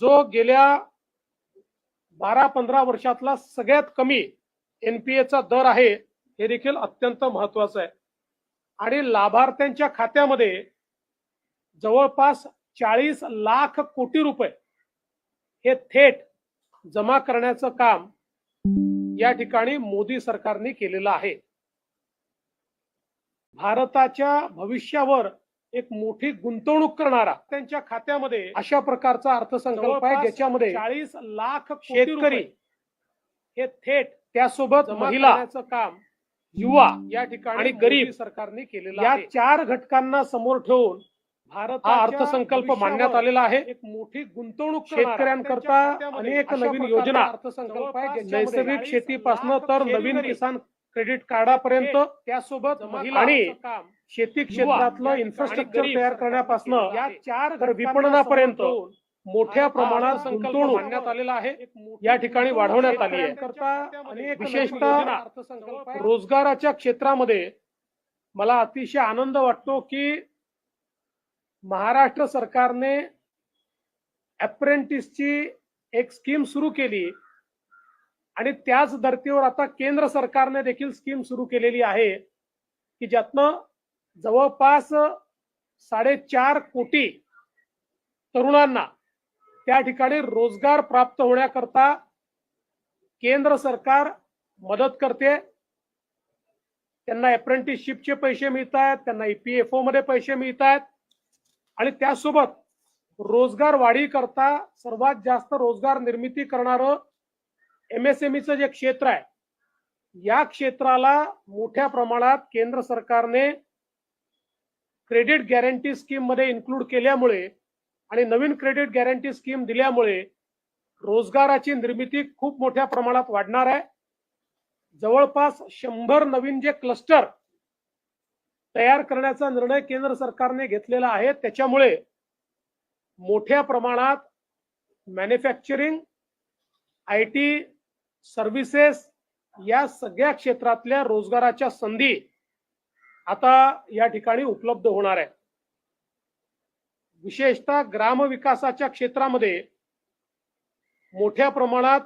जो गेल्या बारा पंधरा वर्षातला सगळ्यात कमी एनपीएचा दर आहे हे देखील अत्यंत महत्वाचं आहे. आणि लाभार्थ्यांच्या खात्यामध्ये जवळपास चाळीस लाख कोटी रुपये हे थेट जमा करण्याचं काम या ठिकाणी मोदी सरकारने केलेलं आहे. भारताच्या भविष्यावर एक मोठी गुंतवणूक करणारा त्यांच्या खात्यामध्ये अशा प्रकारचा अर्थसंकल्प आहे ज्याच्यामध्ये चाळीस लाख शेतकरी हे थेट त्यासोबत महिला काम युवा या ठिकाणी आणि गरीब सरकारने केलेला या चार घटकांना समोर ठेवून भारत हा अर्थसंकल्प मांडण्यात आलेला आहे. एक मोठी गुंतवणूक शेतकऱ्यांकरता अनेक नवीन योजना अर्थसंकल्प आहे नैसर्गिक शेतीपासून तर नवीन किसान क्रेडिट कार्डापर्यंत त्यासोबत महिला आणि शेती क्षेत्रातलं इन्फ्रास्ट्रक्चर तयार करण्यापासून या चार तर विपणनापर्यंत मोठ्या प्रमाणात गुंतवणूक मांडण्यात आलेला आहे. या ठिकाणी वाढवण्यात आली आहे. विशेषतः रोजगाराच्या क्षेत्रामध्ये मला अतिशय आनंद वाटतो की महाराष्ट्र सरकारने अप्रेंटिसची एक स्कीम सुरू केली. आणि त्याच धर्तीवर आता केंद्र सरकारने देखील स्कीम सुरू केलेली आहे की ज्यातनं जवळपास साडेचार कोटी तरुणांना त्या ठिकाणी रोजगार प्राप्त होण्याकरता केंद्र सरकार मदत करते. त्यांना अप्रेंटिसशिपचे पैसे मिळत आहेत त्यांना ईपीएफओ मध्ये पैसे मिळत आहेत आणि त्यासोबत रोजगार वाढी करता सर्वात जास्त रोजगार निर्मिती करणारं एमएसएमईचं जे क्षेत्र आहे या क्षेत्राला मोठ्या प्रमाणात केंद्र सरकारने क्रेडिट गॅरंटी स्कीममध्ये इन्क्लूड केल्यामुळे आणि नवीन क्रेडिट गॅरंटी स्कीम दिल्यामुळे रोजगाराची निर्मिती खूप मोठ्या प्रमाणात वाढणार आहे. जवळपास शंभर नवीन जे क्लस्टर तयार करण्याचा निर्णय केंद्र सरकारने घेतलेला आहे त्याच्यामुळे मोठ्या प्रमाणात मॅन्युफॅक्चरिंग आय टी सर्व्हिसेस या सगळ्या क्षेत्रातल्या रोजगाराच्या संधी आता या ठिकाणी उपलब्ध होणार आहे विशेषतः ग्रामविकासाच्या क्षेत्रामध्ये मोठ्या प्रमाणात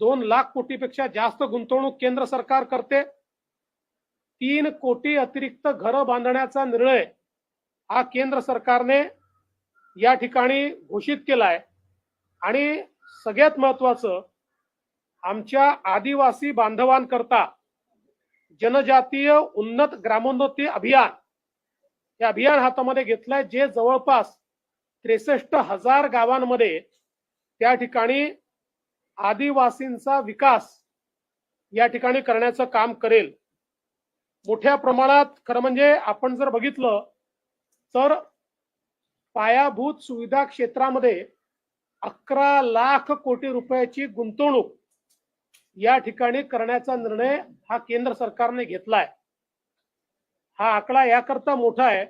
दोन लाख कोटीपेक्षा जास्त गुंतवणूक केंद्र सरकार करते. तीन कोटी अतिरिक्त घरं बांधण्याचा निर्णय हा केंद्र सरकारने या ठिकाणी घोषित केलाय. आणि सगळ्यात महत्वाचं आमच्या आदिवासी बांधवांकरता जनजातीय उन्नत ग्रामोन्नती अभियान हे अभियान हातामध्ये घेतलंय जे जवळपास त्रेसष्ट हजार गावांमध्ये त्या ठिकाणी आदिवासींचा विकास या ठिकाणी करण्याचं काम करेल. मोठ्या प्रमाणात खरं म्हणजे आपण जर बघितलं तर पायाभूत सुविधा क्षेत्रामध्ये अकरा लाख कोटी रुपयाची गुंतवणूक या ठिकाणी करण्याचा निर्णय हा केंद्र सरकारने घेतलाय. हा आकडा याकरता मोठा आहे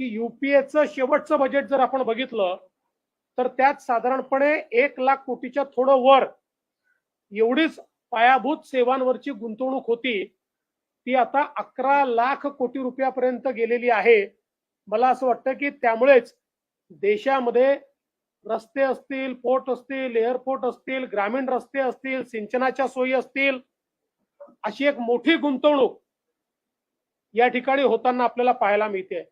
की युपीएचं शेवटचं बजेट जर आपण बघितलं तर त्यात साधारणपणे एक लाख कोटीच्या थोडं वर एवढीच पायाभूत सेवांवरची गुंतवणूक होती. ती आता अकरा लाख कोटी रुपयापर्यंत गेलेली आहे. मला असं वाटतं की त्यामुळेच देशामध्ये रस्ते असतील पोर्ट असतील एअरपोर्ट असतील ग्रामीण रस्ते असतील सिंचनाच्या सोयी असतील अशी एक मोठी गुंतवणूक या ठिकाणी होताना आपल्याला पाहायला मिळते.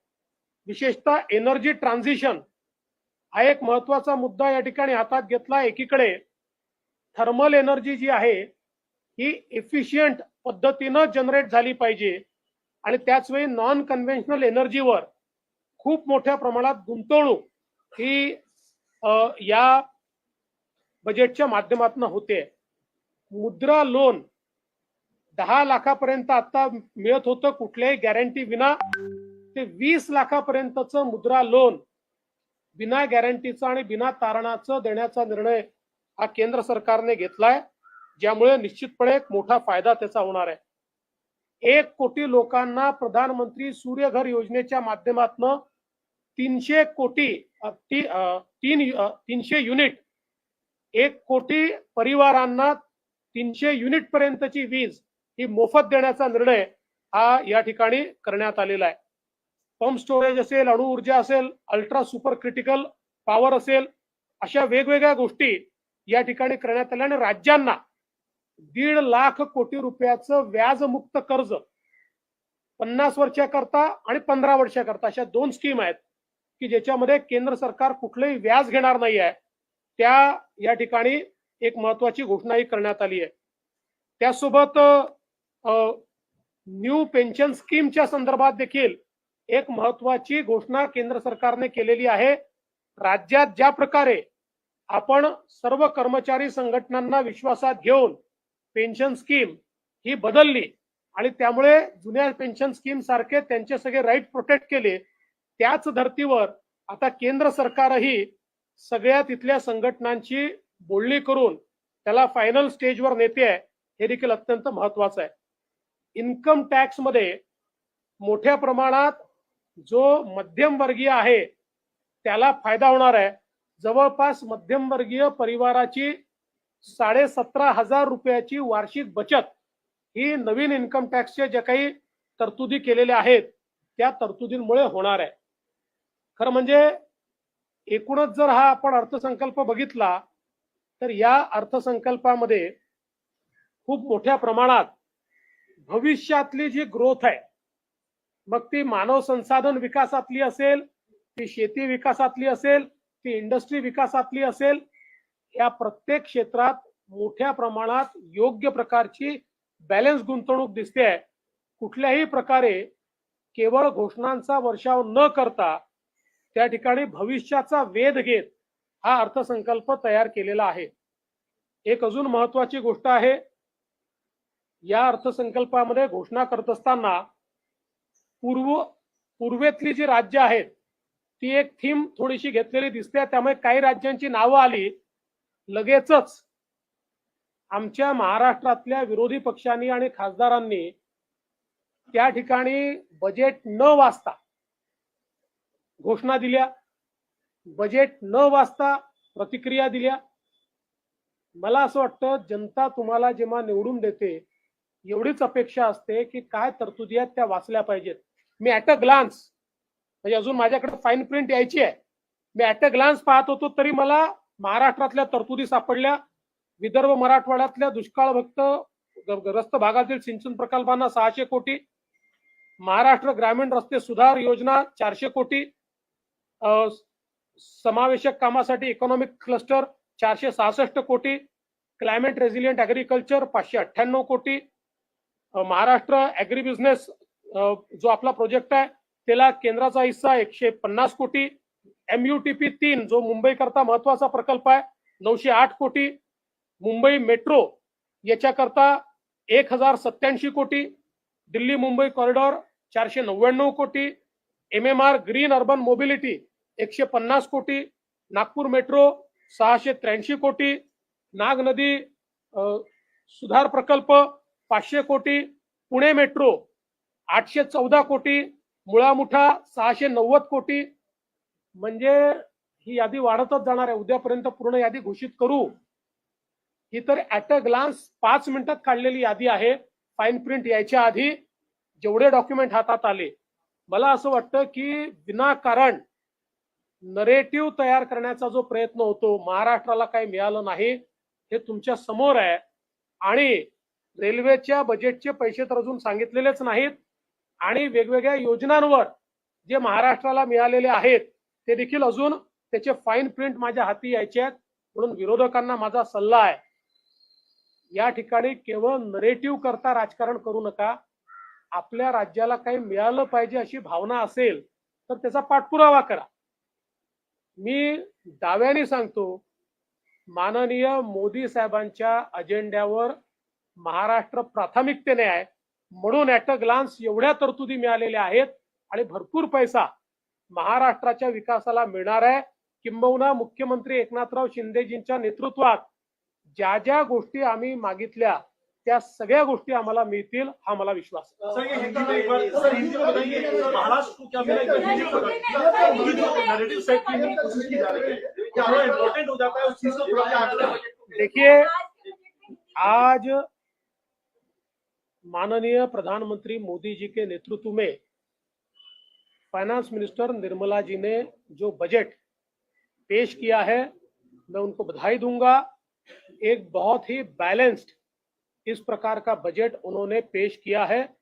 विशेषतः एनर्जी ट्रान्झिशन हा एक महत्त्वाचा मुद्दा या ठिकाणी हातात घेतला. एकीकडे थर्मल एनर्जी जी आहे ही एफिशियंट पद्धतीनं जनरेट झाली पाहिजे. आणि त्याच वेळी नॉन कन्व्हेन्शनल एनर्जीवर खूप मोठ्या प्रमाणात गुंतवणूक ही या बजेटच्या माध्यमातून होते. मुद्रा लोन दहा लाखापर्यंत आता मिळत होतं कुठल्याही गॅरंटी विना. ते वीस लाखापर्यंतच मुद्रा लोन बिना गॅरंटीचं आणि बिना तारणाचं देण्याचा निर्णय हा केंद्र सरकारने घेतलाय. ज्यामुळे निश्चितपणे एक मोठा फायदा त्याचा होणार आहे. एक कोटी लोकांना प्रधानमंत्री सूर्यघर योजनेच्या माध्यमातून तीनशे कोटी ती- तीन तीनशे युनिट. एक कोटी परिवारांना तीनशे युनिट पर्यंतची वीज ही मोफत देण्याचा निर्णय हा या ठिकाणी करण्यात आलेला आहे. पंप स्टोरेज असेल अणु ऊर्जा असेल अल्ट्रा सुपर क्रिटिकल पॉवर असेल अशा वेगवेगळ्या गोष्टी या ठिकाणी करण्यात आल्या आणि राज्यांना दीड लाख कोटी रुपयाचं व्याजमुक्त कर्ज पन्नास वर्षाकरता आणि पंधरा वर्षाकरता अशा दोन स्कीम आहेत. की ज्याच्यामध्ये केंद्र सरकार कुठलंही व्याज घेणार नाही आहे त्या या ठिकाणी एक महत्वाची घोषणाही करण्यात आली आहे. त्यासोबत न्यू पेन्शन स्कीमच्या संदर्भात देखील एक महत्वाची घोषणा केंद्र सरकारने केलेली आहे. राज्यात ज्या प्रकारे आपण सर्व कर्मचारी संघटनांना विश्वासात घेऊन पेन्शन स्कीम ही बदलली आणि त्यामुळे जुन्या पेन्शन स्कीम सारखे त्यांचे सगळे राईट प्रोटेक्ट केले त्याच धर्तीवर आता केंद्र सरकारही सगळ्या तिथल्या संघटनांची बोलणी करून त्याला फायनल स्टेजवर नेते आहे हे देखील अत्यंत महत्वाचं आहे. इन्कम टॅक्समध्ये मोठ्या प्रमाणात जो मध्यमवर्गीय आहे त्याला फायदा होणार आहे. जवळपास मध्यमवर्गीय परिवाराची साडे सतरा हजार रुपयाची वार्षिक बचत ही नवीन इन्कम टॅक्सच्या ज्या काही तरतुदी केलेल्या आहेत त्या तरतुदींमुळे होणार आहे. खरं म्हणजे एकूणच जर हा आपण अर्थसंकल्प बघितला तर या अर्थसंकल्पामध्ये खूप मोठ्या प्रमाणात भविष्यातली जी ग्रोथ आहे मग ती मानव संसाधन विकासातली असेल ती शेती विकासातली असेल ती इंडस्ट्री विकासातली असेल या प्रत्येक क्षेत्रात मोठ्या प्रमाणात योग्य प्रकारची बॅलन्स गुंतवणूक दिसते आहे. कुठल्याही प्रकारे केवळ घोषणांचा वर्षाव न करता त्या ठिकाणी भविष्याचा वेध घेत हा अर्थसंकल्प तयार केलेला आहे. एक अजून महत्वाची गोष्ट आहे या अर्थसंकल्पामध्ये घोषणा करत असताना पूर्व पूर्वेतली जी राज्य आहेत ती एक थीम थोडीशी घेतलेली दिसते त्यामुळे काही राज्यांची नावं आली लगेचच आमच्या महाराष्ट्रातल्या विरोधी पक्षांनी आणि खासदारांनी त्या ठिकाणी बजेट न वाचता घोषणा दिल्या. बजेट न वाचता प्रतिक्रिया दिल्या. मला असं वाटतं जनता तुम्हाला जेव्हा निवडून देते एवढीच अपेक्षा असते की काय तरतुदी आहेत त्या वाचल्या पाहिजेत. मी ऍट अ ग्लान्स म्हणजे अजून माझ्याकडे फाईन प्रिंट यायची आहे. मी ऍट अ ग्लान्स पाहत होतो तरी मला महाराष्ट्रातल्या तरतुदी सापडल्या. विदर्भ मराठवाड्यातल्या दुष्काळभक्त ग्रस्त भागातील सिंचन प्रकल्पांना सहाशे कोटी. महाराष्ट्र ग्रामीण रस्ते सुधार योजना चारशे कोटी. समावेशक कामासाठी इकॉनॉमिक क्लस्टर चारशे सहासष्ट कोटी क्लायमेट रेझिलियंट ॲग्रिकल्चर पाचशे अठ्ठ्याण्णव कोटी महाराष्ट्र ॲग्रीबिझनेस जो आपला प्रोजेक्ट आहे त्याला केंद्राचा हिस्सा एकशे पन्नास कोटी एमयुटीपी तीन जो मुंबई करता महत्त्वाचा प्रकल्प आहे नऊशे आठ कोटी मुंबई मेट्रो याच्याकरता एक हजार सत्याऐंशी कोटी दिल्ली मुंबई कॉरिडॉर चारशे नव्याण्णव कोटी M M R green urban mobility एकशे पन्नास कोटी नागपूर मेट्रो सहाशे त्र्याऐंशी कोटी नाग नदी सुधार प्रकल्प पाचशे कोटी पुणे मेट्रो आठशे चौदा कोटी मुळामुठा सहाशे नव्वद कोटी. म्हणजे ही यादी वाढतच जाणार आहे. उद्यापर्यंत पूर्ण यादी घोषित करू. ही तर ऍट अ ग्लान्स पाच मिनिटात काढलेली यादी आहे. फाईन प्रिंट यायच्या आधी जेवढे डॉक्युमेंट हातात आले. मला असं वाटतं की विनाकारण नरेटिव्ह तयार करण्याचा जो प्रयत्न होतो महाराष्ट्राला काही मिळालं नाही हे तुमच्यासमोर आहे. आणि रेल्वेच्या बजेटचे पैसे तर अजून सांगितलेलेच नाहीत. आणि वेगवेगळ्या योजनांवर जे महाराष्ट्राला मिळालेले आहेत ते देखील अजून त्याचे फाईन प्रिंट माझ्या हाती यायचे आहेत म्हणून विरोधकांना माझा सल्ला आहे. या ठिकाणी केवळ नरेटिव्ह करता राजकारण करू नका. आपल्या राज्याला काही मिळालं पाहिजे अशी भावना असेल तर त्याचा पाठपुरावा करा. मी दाव्याने सांगतो माननीय मोदी साहेबांच्या अजेंड्यावर महाराष्ट्र प्राथमिकतेने आहे. म्हणून ॲट अ ग्लान्स एवढ्या तरतुदी मिळालेल्या आहेत आणि भरपूर पैसा महाराष्ट्राच्या विकासाला मिळणार आहे. किंबहुना मुख्यमंत्री एकनाथराव शिंदेजींच्या नेतृत्वात ज्या ज्या गोष्टी आम्ही मागितल्या त्या सगळ्या गोष्टी आम्हाला मिळतील हा मला विश्वास आहे. सर ये हिंदी में एक बार सर हिंदी में बताइए महाराष्ट्र को क्या मिला एक बार हिंदी में बताइए ये जो नैरेटिव सेट करने की कोशिश की जा रही है। क्या वो इम्पोर्टेंट हो जाता है उस चीज़ को थोड़ा सा आगे देखिए आज माननीय प्रधानमंत्री मोदी जी के नेतृत्व में फाइनेंस मिनिस्टर निर्मला जी ने जो बजट पेश किया है मैं उनको बधाई दूँगा। एक बहुत ही बैलेंस्ड इस प्रकार का बजट उन्होंने पेश किया है?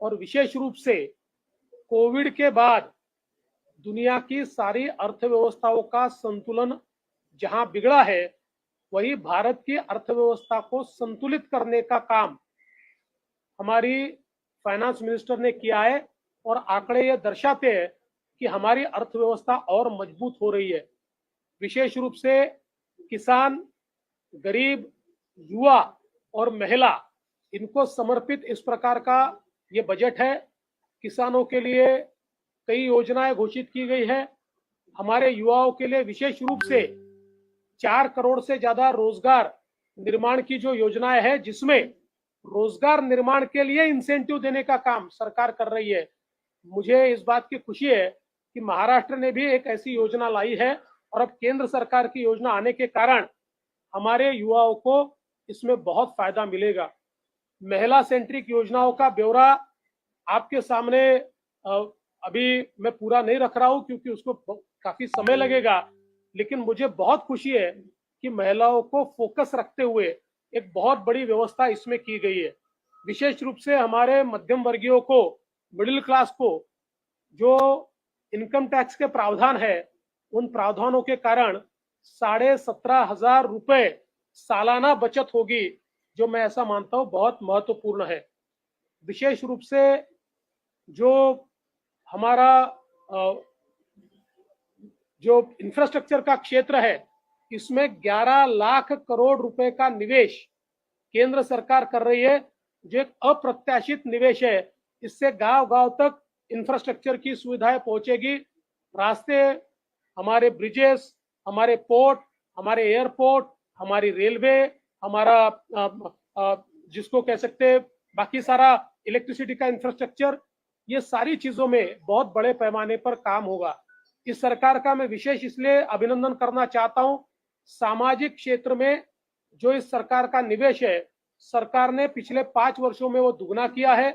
और विशेष रूप से कोविड के बाद दुनिया की सारी अर्थव्यवस्थाओं का संतुलन जहाँ बिगड़ा है, वही भारत की अर्थव्यवस्था को संतुलित करने का काम हमारी फाइनेंस मिनिस्टर ने किया है और आंकड़े ये दर्शाते हैं कि हमारी अर्थव्यवस्था और मज़बूत हो रही है। विशेष रूप से किसान, गरीब, युवा और महिला, इनको समर्पित इस प्रकार का ये बजट है। किसानों के लिए कई योजनाएँ घोषित की गई है। हमारे युवाओं के लिए विशेष रूप से चार करोड़ से ज़्यादा रोज़गार निर्माण की जो योजनाएँ है, जिसमें रोज़गार निर्माण के लिए इंसेंटिव देने का काम सरकार कर रही है। मुझे इस बात की खुशी है कि महाराष्ट्र ने भी एक ऐसी योजना लाई है और अब केंद्र सरकार की योजना आने के कारण हमारे युवाओं को इसमें बहुत फ़ायदा मिलेगा। महिला सेंट्रिक योजनाओं का ब्यौरा आपके सामने अभी मैं पूरा नहीं रख रहा हूँ क्योंकि उसको काफ़ी समय लगेगा, लेकिन मुझे बहुत खुशी है कि महिलाओं को फोकस रखते हुए एक बहुत बड़ी व्यवस्था इसमें की गई है। विशेष रूप से हमारे मध्यम वर्गीयों को मिडिल क्लास को, जो इनकम टैक्स के प्रावधान है, उन प्रावधानों के कारण साढ़े सत्रह हज़ार रुपए सालाना बचत होगी, जो मैं ऐसा मानता हूँ बहुत महत्वपूर्ण है। विशेष रूप से जो हमारा जो इंफ्रास्ट्रक्चर का क्षेत्र है, इसमें 11 लाख करोड़ रुपए का निवेश केंद्र सरकार कर रही है, जो एक अप्रत्याशित निवेश है। इससे गाँव गाँव तक इंफ्रास्ट्रक्चर की सुविधाएँ पहुंचेगी। रास्ते, हमारे ब्रिजेस हमारे पोर्ट हमारे एयरपोर्ट हमारी रेलवे हमारा अ, अ, जिसको कह सकते बाकी सारा इलेक्ट्रिसिटी का इंफ्रास्ट्रक्चर ये सारी चीज़ों में बहुत बड़े पैमाने पर काम होगा। इस सरकार का मैं विशेष इसलिए अभिनंदन करना चाहता हूँ सामाजिक क्षेत्र में जो इस सरकार का निवेश है सरकार ने पिछले पाँच वर्षों में वो दुगना किया है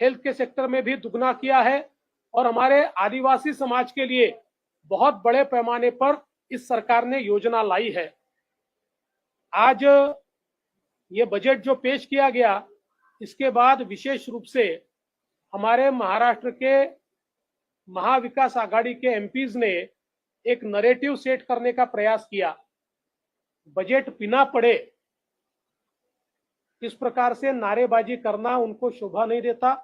हेल्थ के सेक्टर में भी दुगना किया है और हमारे आदिवासी समाज के लिए बहुत बड़े पैमाने पर इस सरकार ने योजना लाई है। आज, ये बजट जो पेश किया गया, इसके बाद विशेष रूप से हमारे महाराष्ट्र के महाविकास आघाड़ी के एमपीज ने एक नरेटिव सेट करने का प्रयास किया। बजट बिना पड़े, इस प्रकार से नारेबाजी करना उनको शोभा नहीं देता,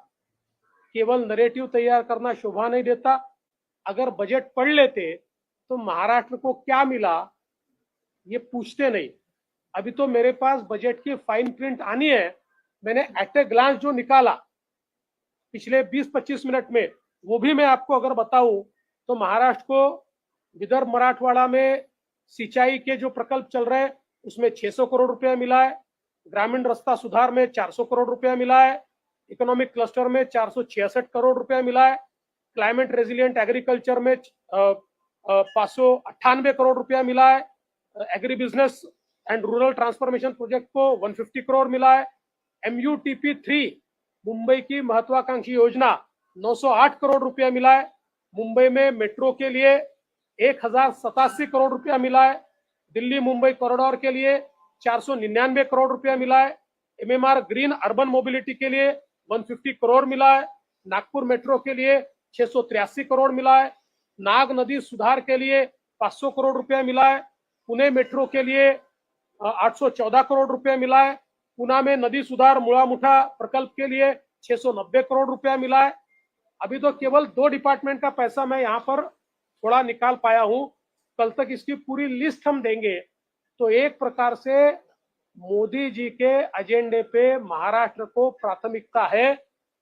केवल नरेटिव तैयार करना शोभा नहीं देता। अगर बजट पढ़ लेते तो महाराष्ट्र को क्या मिला, ये पूछते नहीं। अभी तो मेरे पास बजट की फाइन प्रिंट आनी है। मैंने एट ए ग्लांस जो निकाला पिछले 20-25 मिनट में, वो भी मैं आपको अगर बताऊँ तो महाराष्ट्र को विदर्भ मराठवाड़ा में सिंचाई के जो प्रकल्प चल रहे हैं, उसमें 600 करोड़ रुपया मिला है। ग्रामीण रास्ता सुधार में 400 करोड़ रुपया मिला है। इकोनॉमिक क्लस्टर में चार सौ छियासठ करोड़ रुपया मिला है। क्लाइमेट रेजिलियंट एग्रीकल्चर में पाँच सौ अट्ठानवे करोड़ रुपया मिला है। Agri business and rural transformation project को 150 करोड़ मिला है। एम यू थ्री मुंबई की महत्वाकांक्षी योजना 908 करोड़ रुपया मिला है। मुंबई में मेट्रो के लिए एक हज़ार सतासी करोड़ रुपया मिला है। दिल्ली, मुंबई कॉरिडोर के लिए चार सौ निन्यानवे करोड़ रुपया मिला है। एमएमआर ग्रीन अर्बन मोबिलिटी के लिए 150 करोड़ मिला है। नागपुर मेट्रो के लिए छह करोड़ मिला है। नाग नदी सुधार के लिए 500 करोड़ रुपया मिला है। पुणे मेट्रो के लिए आठ सौ चौदह करोड़ रुपया मिला है। पुना में नदी सुधार मुड़ा मुठा प्रकल्प के लिए 690 करोड़ रुपया मिला है। अभी तो केवल दो डिपार्टमेंट का पैसा मैं यहाँ पर थोड़ा निकाल पाया हूँ। कल तक इसकी पूरी लिस्ट हम देंगे। तो एक प्रकार से मोदी जी के एजेंडे पे महाराष्ट्र को प्राथमिकता है।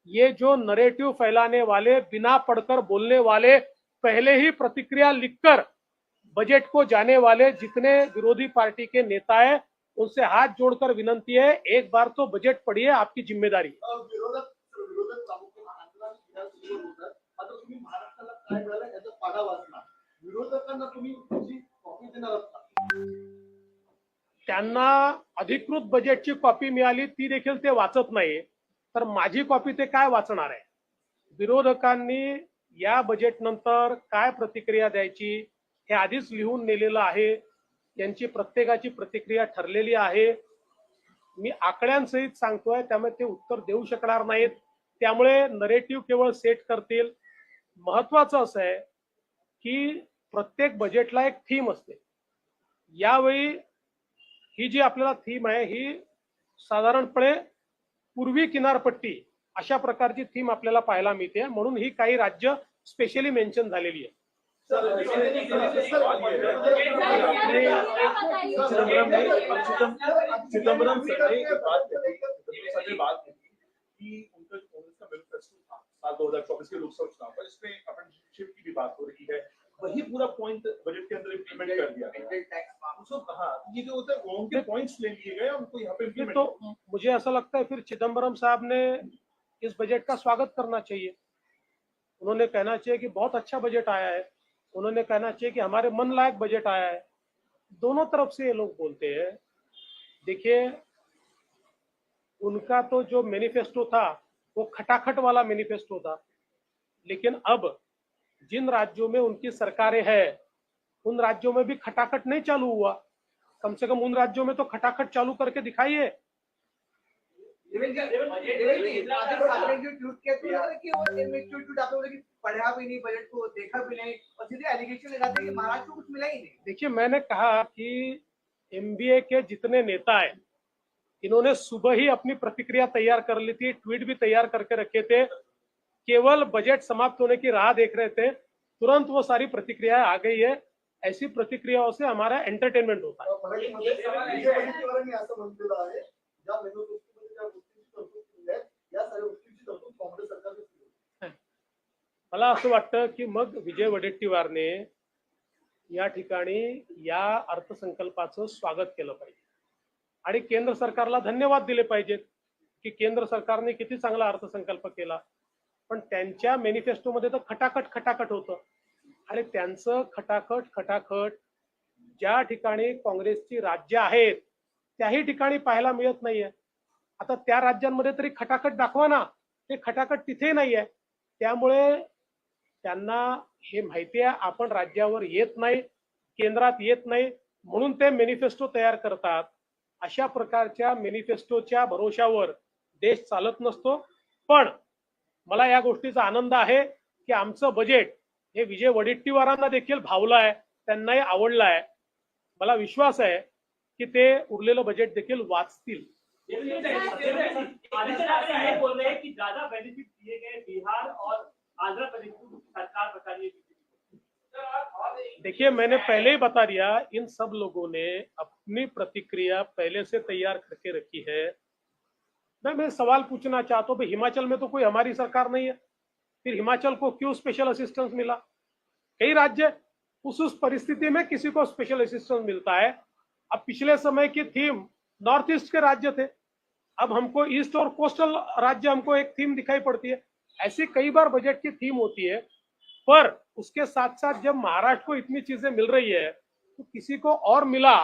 ये जो नरेटिव फैलाने वाले, बिना पढ़कर बोलने वाले, पहले ही प्रतिक्रिया लिखकर बजट को जाने वाले जितने विरोधी पार्टी के नेता है उनसे हाथ जोड़कर विनंती है एक बार तो बजट पढ़िए आपकी जिम्मेदारी? त्यांना अधिकृत बजेटची कॉपी मिळाली ती देखील ते वाचत नाही तर माझी कॉपी ते काय वाचणार आहे? विरोधकांनी या बजेट नंतर काय प्रतिक्रिया द्यायची? हे आधीच लिहून नेलेलं आहे. यांची प्रत्येकाची प्रतिक्रिया ठरलेली आहे. मी आकड्यांसहित सांगतोय त्यामुळे ते उत्तर देऊ शकणार नाहीत. त्यामुळे नरेटिव्ह केवळ सेट करतील. महत्वाचं असं आहे की प्रत्येक बजेटला एक थीम असते. यावेळी ही जी आपल्याला थीम आहे ही साधारणपणे पूर्वी किनारपट्टी अशा प्रकारची थीम आपल्याला पाहायला मिळते. म्हणून ही काही राज्य स्पेशली मेन्शन झालेली आहे. चिदम्बरम बात कही सर ने बात कही कि उनका कांग्रेस का मैनिफेस्टो था साल 2024 के लोकसभा चुनाव पर इसमें अप्रेंटिसशिप की भी बात रही है वही पूरा पॉइंट बजट के अंदर इम्प्लीमेंट कर दिया ये जो होता है पॉइंट्स ले लिए गए उनको यहाँ पे तो मुझे ऐसा लगता है, फिर चिदम्बरम साहब ने इस बजट का स्वागत करना चाहिए। उन्होंने कहना चाहिए कि बहुत अच्छा बजट आया है। उन्होंने कहना चाहिए कि हमारे मन लायक बजट आया है। दोनों तरफ़ से ये लोग बोलते हैं, देखिए, उनका तो जो मैनिफेस्टो था, वो खटाखट वाला मैनिफेस्टो था। लेकिन अब जिन राज्यों में उनकी सरकारें हैं, उन राज्यों में भी खटाखट नहीं चालू हुआ। कम से कम उन राज्यों में तो खटाखट चालू करके दिखाइए। देवेंद्र देवेंद्र जी, राजन ठाकरे ने जो ट्वीट किया तो लगा कि वो इमेच्योर ट्वीट आपने बोला कि पढ़ा भी नहीं बजट को देखा भी नहीं और सीधे एलिगेशन लगाते हैं कि महाराष्ट्र को कुछ मिला ही नहीं देखिए मैंने कहा कि एमबीए के जितने नेता हैं इन्होंने सुबह ही अपनी प्रतिक्रिया तैयार कर ली थी ट्वीट भी तैयार करके रखे थे केवल बजट समाप्त होने की राह देख रहे थे तुरंत वो सारी प्रतिक्रिया आ गई है ऐसी प्रतिक्रियाओं से हमारा एंटरटेनमेंट होता है मला असं वाटतं की मग विजय वडेट्टीवारने या ठिकाणी या अर्थसंकल्पाचं स्वागत केलं पाहिजे. आणि केंद्र सरकारला धन्यवाद दिले पाहिजेत की केंद्र सरकारने किती चांगला अर्थसंकल्प केला. पण त्यांच्या मॅनिफेस्टोमध्ये तर खटाखट खटाखट होतं. आणि त्यांचं खटाखट खटाखट ज्या ठिकाणी काँग्रेसची राज्य आहेत त्याही ठिकाणी पाहायला मिळत नाहीये. आता त्या राज्यांमध्ये तरी खटाखट दाखवा ना. ते खटाखट तिथे नाहीये. त्यामुळे त्यांना हे माहिती आहे आपण राज्यावर येत नाही केंद्रात येत नाही म्हणून ते मेनिफेस्टो तयार करतात. अशा प्रकारच्या मेनिफेस्टोच्या भरोशावर देश चालत नसतो. पण मला या गोष्टीचा आनंद आहे की आमचं बजेट हे विजय वडेट्टीवारांना देखील भावलं आहे त्यांनाही आवडलं आहे मला विश्वास आहे की ते उरलेलं बजेट देखील वाचतील. ज्यादा बेनिफिट दिए गए बिहार और आंध्र प्रदेश को देखिए, मैंने पहले ही बता दिया, इन सब लोगों ने अपनी प्रतिक्रिया पहले से तैयार करके रखी है। मैं मैं सवाल पूछना चाहता हूँ हिमाचल में तो कोई हमारी सरकार नहीं है। फिर हिमाचल को क्यों स्पेशल असिस्टेंस मिला? कई राज्य उस उस परिस्थिति में किसी को स्पेशल असिस्टेंस मिलता है। अब पिछले समय की थीम नॉर्थ ईस्ट के राज्य थे। अब हमको ईस्ट और कोस्टल राज्य हमको एक थीम दिखाई पड़ती है। ऐसी कई बार बजट की थीम होती है पर उसके साथ साथ जब महाराष्ट्र को इतनी चीजें मिल रही है तो किसी को और मिला